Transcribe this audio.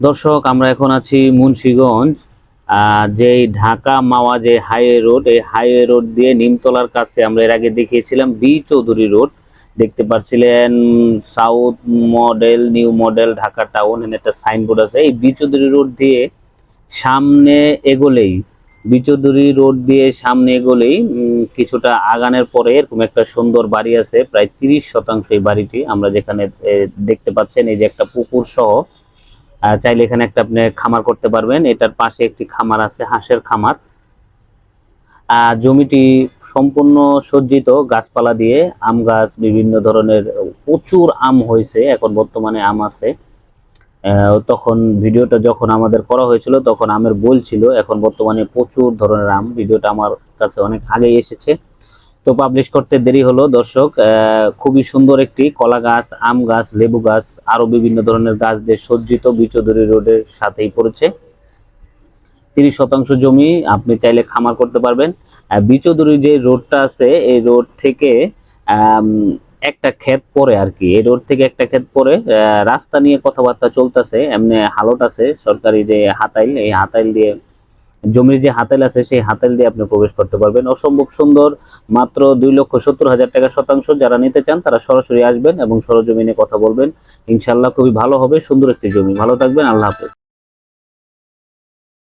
দর্শক, আমরা এখন আছি মুন্সিগঞ্জ যেই ঢাকা মাওয়া যে হাইওয়ে রোড, এই হাইওয়ে রোড দিয়ে নিমতলার কাছে আমরা এর আগে দেখিয়েছিলাম বি চৌধুরী রোড। দেখতে পাচ্ছিলেন south model, new model Dhaka town, এখানে একটা সাইনবোর্ড আছে। এই বি চৌধুরী রোড দিয়ে সামনে এগোলেই, বি চৌধুরী রোড দিয়ে সামনে এগোলেই কিছুটা আগানের পরে এরকম একটা সুন্দর বাড়ি আছে, প্রায় তিরিশ শতাংশ এই বাড়িটি। আমরা যেখানে দেখতে পাচ্ছেন, এই যে একটা পুকুর সহ চাইলে এখানে একটা আপনি খামার করতে পারবেন। এটার পাশে একটি খামার আছে, হাঁসের খামার। জমিটি সম্পূর্ণ সজ্জিত, গাছপালা দিয়ে আম গাছ, বিভিন্ন ধরনের প্রচুর আম হয়েছে, এখন বর্তমানে আম আছে। তখন ভিডিওটা যখন আমাদের করা হয়েছিল, তখন আমের বল ছিল, এখন বর্তমানে প্রচুর ধরনের আম। ভিডিওটা আমার কাছে অনেক আগেই এসেছে। তো পাবলিশ করতে দেরি হলো, দর্শক খুবই সুন্দর একটি কলা গাছ, আম গাছ, লেবু গাছ আরও বিভিন্ন ধরনের গাছ দিয়ে সজ্জিত বিচৌধুরী রোডের সাথেই পড়েছে। তিরিশ শতাংশ জমি আপনি চাইলে খামার করতে পারবেন। বিচৌধুরী যে রোডটা আছে, এই রোড থেকে একটা ক্ষেত পরে আর কি। এই রোড থেকে একটা ক্ষেত পরে রাস্তা নিয়ে কথাবার্তা চলতেছে, এমনি হালট আছে সরকারি যে হাতাইল, এই হাতাইল দিয়ে জমির যে হাতেল আছে, সেই হাতেল দিয়ে আপনি প্রবেশ করতে পারবেন। অসম্ভব সুন্দর, মাত্র দুই লক্ষ সত্তর হাজার টাকা শতাংশ যারা নিতে চান, তারা সরাসরি আসবেন এবং সরজমিনে কথা বলবেন। ইনশাল্লাহ খুবই ভালো হবে, সুন্দর একটি জমি। ভালো থাকবেন, আল্লাহ হাফেজ।